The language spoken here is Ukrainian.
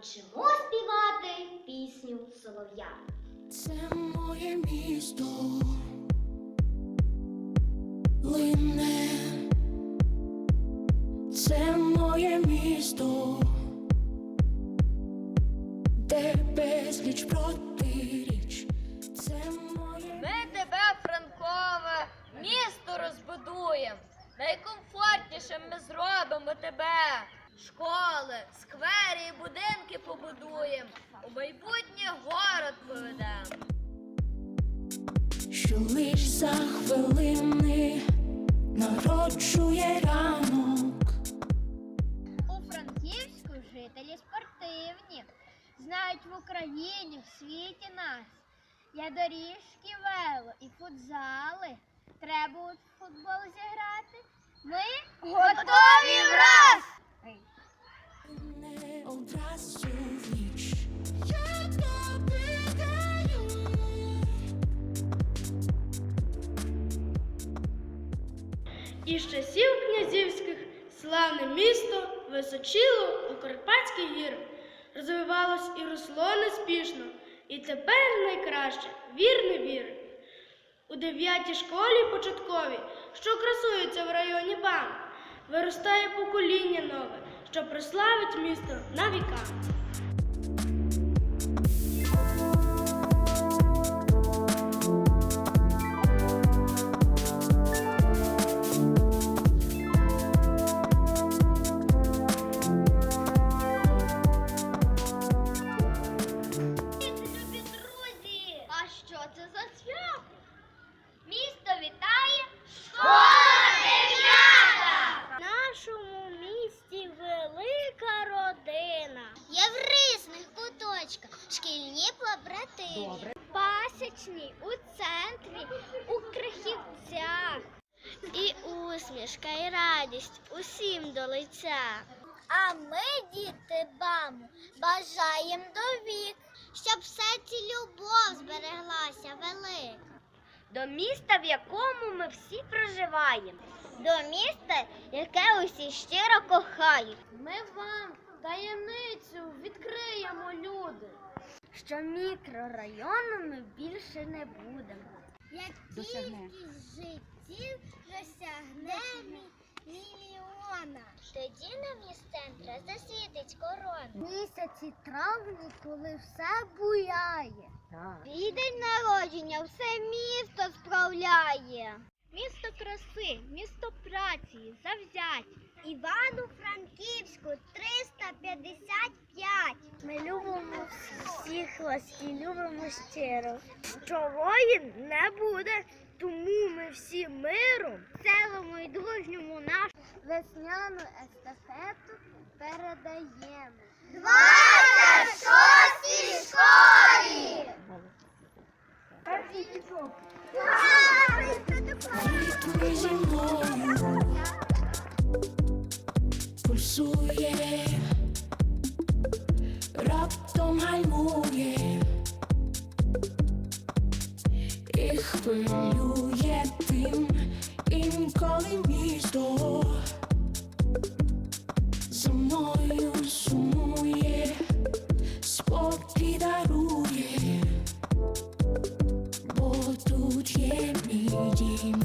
вчимо співати пісню солов'я. Це моє місто лине, це моє місто, де безліч протиріч, це моє Ми тебе, Франкове, місто розбудуємо. Найкомфортнішим ми зробимо тебе. Школи, сквери і будинки побудуємо. У майбутнє город поведемо. що лиш за хвилини народжує ранок. У Франківську жителі спортивні, знають в Україні, в світі нас. Є доріжки вело і футзали. Треба у футбол зіграти. Ми готові враз! Не одразу Із часів князівських славне місто височило у Карпатських гірах, розвивалось і росло неспішно, і тепер найкраще вір не вір. У дев'ятій школі початковій, що красується в районі БАМ, виростає покоління нове, що прославить місто на віка. Шкільні побратими. Пасічні у центрі, у крихівцях. І усмішка, і радість усім до лиця. А ми, діти баму, бажаєм до вік, щоб в серці любов збереглася велика. До міста, в якому ми всі проживаємо. До міста, яке усі щиро кохають. Ми вам таємницю. Що мікрорайонами більше не будемо. Як кількість життів досягне мільйона. Тоді нам із центра засвітить корона. Місяці травні, коли все буяє. Твій день народження все місто справляє. Місто краси, місто праці, завзять. Івану-Франківську 355. Ми любимо всіх вас і любимо щиро. Що воїн не буде, тому ми всі миром, целому і дружньому нашу весняну естафету передаємо. 26 пульсує, раптом гальмує. І хвилює тим, інколи місто. За мною сумує, спокій дарує, бо тут є мій дім.